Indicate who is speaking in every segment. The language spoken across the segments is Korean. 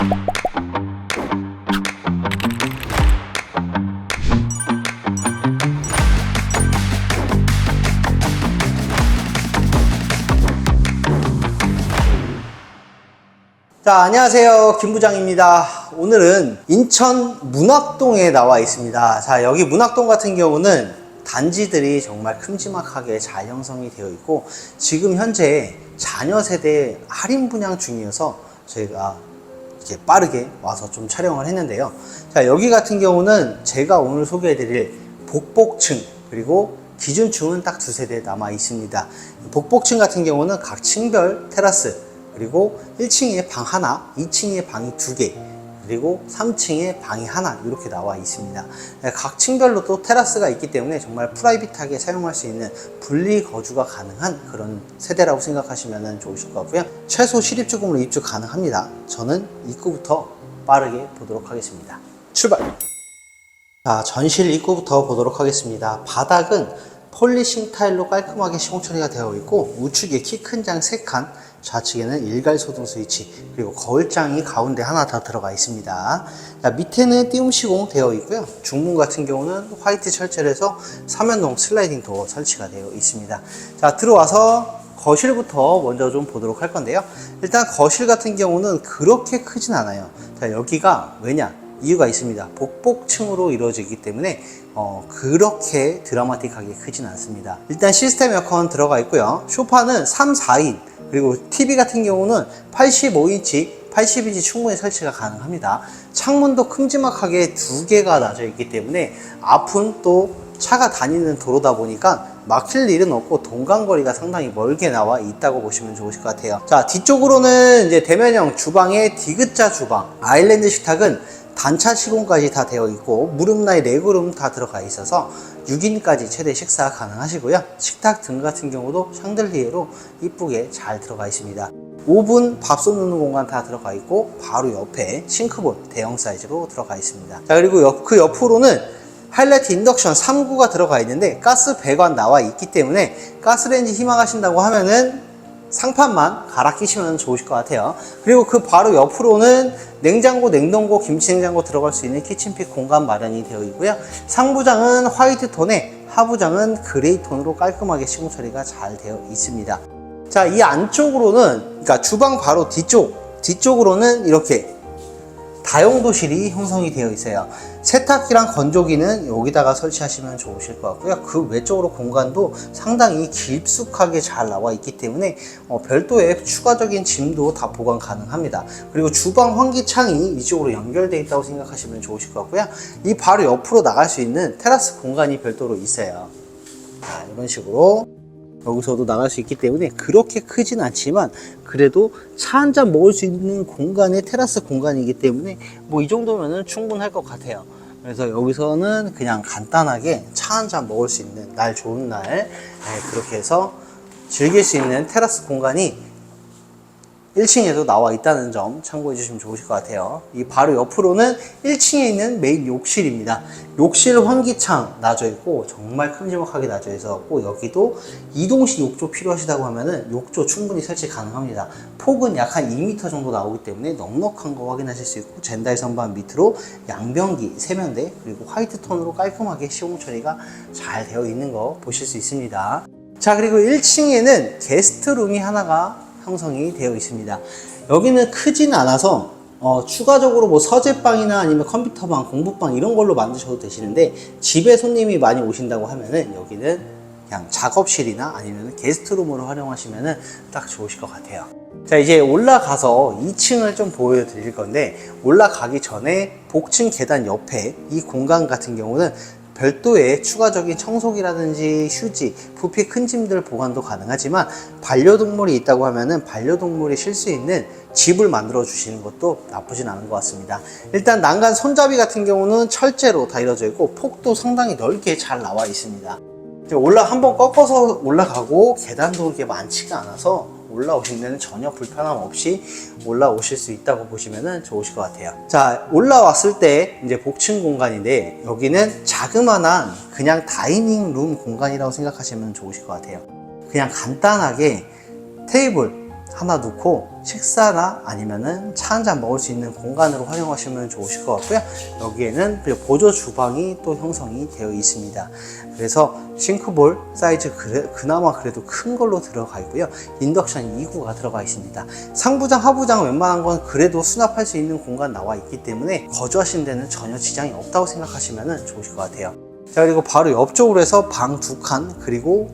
Speaker 1: 자, 안녕하세요. 김 부장입니다. 오늘은 인천 문학동에 나와 있습니다. 자, 여기 문학동 같은 경우는 단지들이 정말 큼지막하게 잘 형성이 되어 있고, 지금 현재 자녀 세대 할인 분양 중이어서 저희가 이렇게 빠르게 와서 좀 촬영을 했는데요. 자, 여기 같은 경우는 제가 오늘 소개해드릴 복복층, 그리고 기준층은 딱 두 세 대 남아 있습니다. 복복층 같은 경우는 각 층별 테라스, 그리고 1층에 방 하나, 2층에 방이 두 개, 그리고 3층에 방이 하나 이렇게 나와 있습니다. 네, 각 층별로 또 테라스가 있기 때문에 정말 프라이빗하게 사용할 수 있는 분리 거주가 가능한 그런 세대라고 생각하시면 좋으실 것 같고요. 최소 실입주금으로 입주 가능합니다. 저는 입구부터 빠르게 보도록 하겠습니다. 출발! 자, 전실 입구부터 보도록 하겠습니다. 바닥은 폴리싱 타일로 깔끔하게 시공 처리가 되어 있고 우측에 키 큰 장 3칸, 좌측에는 일괄 소등 스위치, 그리고 거울장이 가운데 하나 더 들어가 있습니다. 자, 밑에는 띄움 시공 되어 있고요. 중문 같은 경우는 화이트 철제를 해서 3연동 슬라이딩 도어 설치가 되어 있습니다. 자, 들어와서 거실부터 먼저 좀 보도록 할 건데요. 일단 거실 같은 경우는 그렇게 크진 않아요. 자, 여기가 왜냐? 이유가 있습니다. 복복층으로 이루어지기 때문에 어, 그렇게 드라마틱하게 크진 않습니다. 일단 시스템 에어컨 들어가 있고요. 소파는 3, 4인 그리고 TV 같은 경우는 85인치, 80인치 충분히 설치가 가능합니다. 창문도 큼지막하게 두 개가 나져 있기 때문에 앞은 또 차가 다니는 도로다 보니까 막힐 일은 없고 동간거리가 상당히 멀게 나와 있다고 보시면 좋으실 것 같아요. 자, 뒤쪽으로는 이제 대면형 주방에 디귿자 주방, 아일랜드 식탁은 단차 시공까지 다 되어 있고 무릎라인 레그룸 다 들어가 있어서 6인까지 최대 식사 가능하시고요. 식탁 등 같은 경우도 샹들리에로 이쁘게 잘 들어가 있습니다. 오븐, 밥솥 넣는 공간 다 들어가 있고 바로 옆에 싱크볼 대형 사이즈로 들어가 있습니다. 자 그리고 옆, 그 옆으로는 하이라이트 인덕션 3구가 들어가 있는데 가스 배관 나와 있기 때문에 가스레인지 희망하신다고 하면은 상판만 갈아 끼시면 좋으실 것 같아요. 그리고 그 바로 옆으로는 냉장고, 냉동고, 김치 냉장고 들어갈 수 있는 키친픽 공간 마련이 되어 있고요. 상부장은 화이트 톤에 하부장은 그레이 톤으로 깔끔하게 시공 처리가 잘 되어 있습니다. 자, 이 안쪽으로는, 그러니까 주방 바로 뒤쪽, 뒤쪽으로는 이렇게 다용도실이 형성이 되어 있어요. 세탁기랑 건조기는 여기다가 설치하시면 좋으실 것 같고요. 그 외쪽으로 공간도 상당히 깊숙하게 잘 나와 있기 때문에 어, 별도의 추가적인 짐도 다 보관 가능합니다. 그리고 주방 환기창이 이쪽으로 연결되어 있다고 생각하시면 좋으실 것 같고요. 이 바로 옆으로 나갈 수 있는 테라스 공간이 별도로 있어요. 자, 이런 식으로 여기서도 나갈 수 있기 때문에 그렇게 크진 않지만 그래도 차 한 잔 먹을 수 있는 공간의 테라스 공간이기 때문에 뭐 이 정도면은 충분할 것 같아요. 그래서 여기서는 그냥 간단하게 차 한 잔 먹을 수 있는 날 좋은 날 네, 그렇게 해서 즐길 수 있는 테라스 공간이 1층에도 나와 있다는 점 참고해 주시면 좋으실 것 같아요. 이 바로 옆으로는 1층에 있는 메인 욕실입니다. 욕실 환기창 놔져 있고 정말 큼지막하게 놔져 있었고 여기도 이동식 욕조 필요하시다고 하면은 욕조 충분히 설치 가능합니다. 폭은 약 한 2m 정도 나오기 때문에 넉넉한 거 확인하실 수 있고 젠다이 선반 밑으로 양변기 세면대 그리고 화이트 톤으로 깔끔하게 시공 처리가 잘 되어 있는 거 보실 수 있습니다. 자 그리고 1층에는 게스트룸이 하나가 형성이 되어 있습니다. 여기는 크진 않아서 어, 추가적으로 뭐 서재방이나 아니면 컴퓨터방, 공부방 이런 걸로 만드셔도 되시는데 집에 손님이 많이 오신다고 하면은 여기는 그냥 작업실이나 아니면 게스트룸으로 활용하시면은 딱 좋으실 것 같아요. 자 이제 올라가서 2층을 좀 보여드릴 건데 올라가기 전에 복층 계단 옆에 이 공간 같은 경우는 별도의 추가적인 청소기라든지 휴지, 부피 큰 짐들 보관도 가능하지만 반려동물이 있다고 하면은 반려동물이 쉴 수 있는 집을 만들어 주시는 것도 나쁘진 않은 것 같습니다. 일단 난간 손잡이 같은 경우는 철제로 다 이루어져 있고 폭도 상당히 넓게 잘 나와 있습니다. 올라 한번 꺾어서 올라가고 계단도 그렇게 많지가 않아서 올라오신 데는 전혀 불편함 없이 올라오실 수 있다고 보시면 좋으실 것 같아요. 자, 올라왔을 때 이제 복층 공간인데 여기는 자그마한 그냥 다이닝 룸 공간이라고 생각하시면 좋으실 것 같아요. 그냥 간단하게 테이블, 하나 놓고 식사나 아니면은 차 한 잔 먹을 수 있는 공간으로 활용하시면 좋으실 것 같고요. 여기에는 보조 주방이 또 형성이 되어 있습니다. 그래서 싱크볼 사이즈 그래, 그나마 그래도 큰 걸로 들어가 있고요. 인덕션 2구가 들어가 있습니다. 상부장, 하부장 웬만한 건 그래도 수납할 수 있는 공간 나와 있기 때문에 거주하시는 데는 전혀 지장이 없다고 생각하시면 좋으실 것 같아요. 자, 그리고 바로 옆쪽으로 해서 방 두 칸, 그리고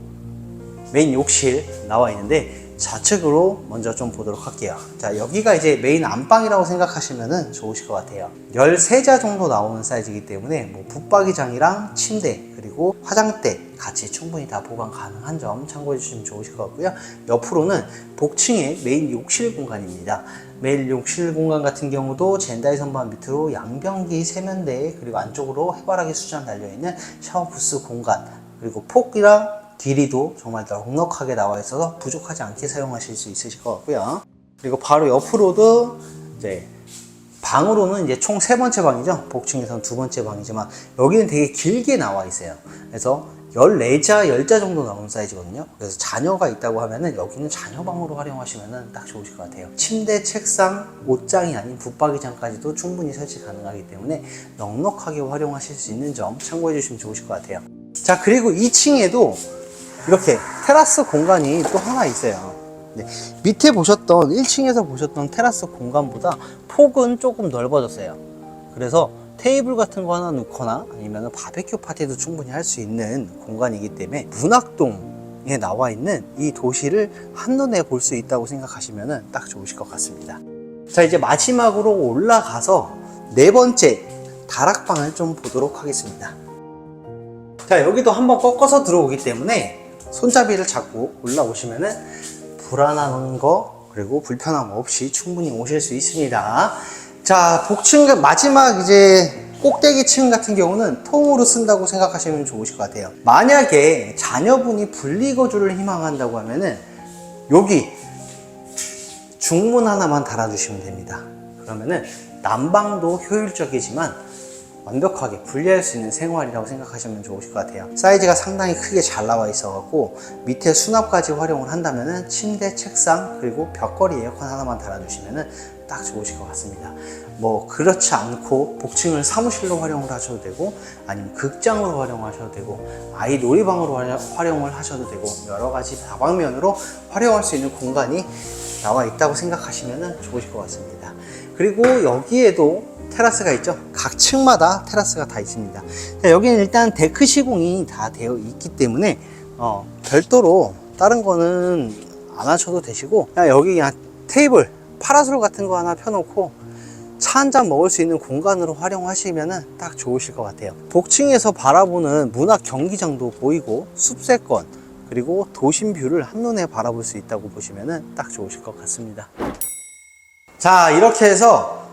Speaker 1: 메인 욕실 나와 있는데 좌측으로 먼저 좀 보도록 할게요. 자, 여기가 이제 메인 안방이라고 생각하시면 좋으실 것 같아요. 13자 정도 나오는 사이즈이기 때문에 뭐 붙박이장이랑 침대 그리고 화장대 같이 충분히 다 보관 가능한 점 참고해 주시면 좋으실 것 같고요. 옆으로는 복층의 메인 욕실 공간입니다. 메인 욕실 공간 같은 경우도 젠다이 선반 밑으로 양변기 세면대 그리고 안쪽으로 해바라기 수전 달려있는 샤워 부스 공간 그리고 폭이랑 길이도 정말 넉넉하게 나와 있어서 부족하지 않게 사용하실 수 있으실 것 같고요. 그리고 바로 옆으로도 이제 방으로는 이제 총 세 번째 방이죠. 복층에서는 두 번째 방이지만 여기는 되게 길게 나와 있어요. 그래서 14자, 10자 정도 나오는 사이즈거든요. 그래서 자녀가 있다고 하면은 여기는 자녀방으로 활용하시면 딱 좋으실 것 같아요. 침대, 책상, 옷장이 아닌 붙박이장까지도 충분히 설치 가능하기 때문에 넉넉하게 활용하실 수 있는 점 참고해 주시면 좋으실 것 같아요. 자, 그리고 2층에도 이렇게 테라스 공간이 또 하나 있어요. 네, 밑에 보셨던 1층에서 보셨던 테라스 공간보다 폭은 조금 넓어졌어요. 그래서 테이블 같은 거 하나 놓거나 아니면 바베큐 파티도 충분히 할 수 있는 공간이기 때문에 문학동에 나와 있는 이 도시를 한눈에 볼 수 있다고 생각하시면 딱 좋으실 것 같습니다. 자, 이제 마지막으로 올라가서 네 번째 다락방을 좀 보도록 하겠습니다. 자, 여기도 한번 꺾어서 들어오기 때문에 손잡이를 잡고 올라오시면은 불안한 거 그리고 불편함 없이 충분히 오실 수 있습니다. 자, 복층 마지막 이제 꼭대기 층 같은 경우는 통으로 쓴다고 생각하시면 좋으실 것 같아요. 만약에 자녀분이 분리거주를 희망한다고 하면은 여기 중문 하나만 달아주시면 됩니다. 그러면은 난방도 효율적이지만 완벽하게 분리할 수 있는 생활이라고 생각하시면 좋으실 것 같아요. 사이즈가 상당히 크게 잘 나와 있어 갖고 밑에 수납까지 활용을 한다면은 침대, 책상 그리고 벽걸이 에어컨 하나만 달아주시면은 딱 좋으실 것 같습니다. 뭐 그렇지 않고 복층을 사무실로 활용을 하셔도 되고 아니면 극장으로 활용하셔도 되고 아이 놀이방으로 활용- 활용을 하셔도 되고 여러 가지 다방면으로 활용할 수 있는 공간이 나와 있다고 생각하시면 좋으실 것 같습니다. 그리고 여기에도 테라스가 있죠. 각 층마다 테라스가 다 있습니다. 자, 여기는 일단 데크 시공이 다 되어 있기 때문에 어, 별도로 다른 거는 안 하셔도 되시고 그냥 여기 그냥 테이블, 파라솔 같은 거 하나 펴놓고 차 한 잔 먹을 수 있는 공간으로 활용하시면 딱 좋으실 것 같아요. 복층에서 바라보는 문학 경기장도 보이고 숲세권 그리고 도심 뷰를 한눈에 바라볼 수 있다고 보시면 딱 좋으실 것 같습니다. 자 이렇게 해서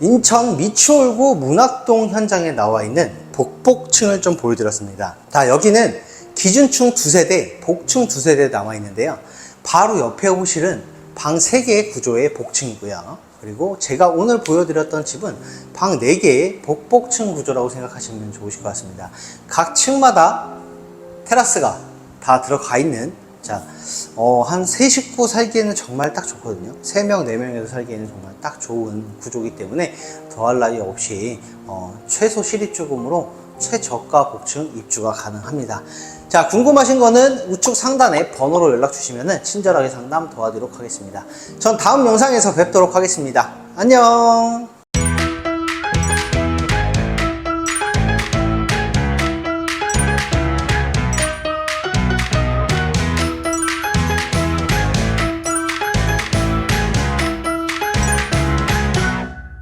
Speaker 1: 인천 미추홀구 문학동 현장에 나와 있는 복복층을 좀 보여드렸습니다. 자 여기는 기준층 두 세 대, 복층 두 세대 나와 있는데요. 바로 옆에 호실은 방 3개의 구조의 복층이고요. 그리고 제가 오늘 보여드렸던 집은 방 4개의 복복층 구조라고 생각하시면 좋으실 것 같습니다. 각 층마다 테라스가 다 들어가 있는 자, 어, 한세 식구 살기에는 정말 딱 좋거든요. 세 명, 네 명에서 살기에는 정말 딱 좋은 구조이기 때문에 더할 나위 없이 어, 최소 실입주금으로 최저가 복층 입주가 가능합니다. 자, 궁금하신 거는 우측 상단에 번호로 연락 주시면 친절하게 상담 도와드리도록 하겠습니다. 전 다음 영상에서 뵙도록 하겠습니다. 안녕!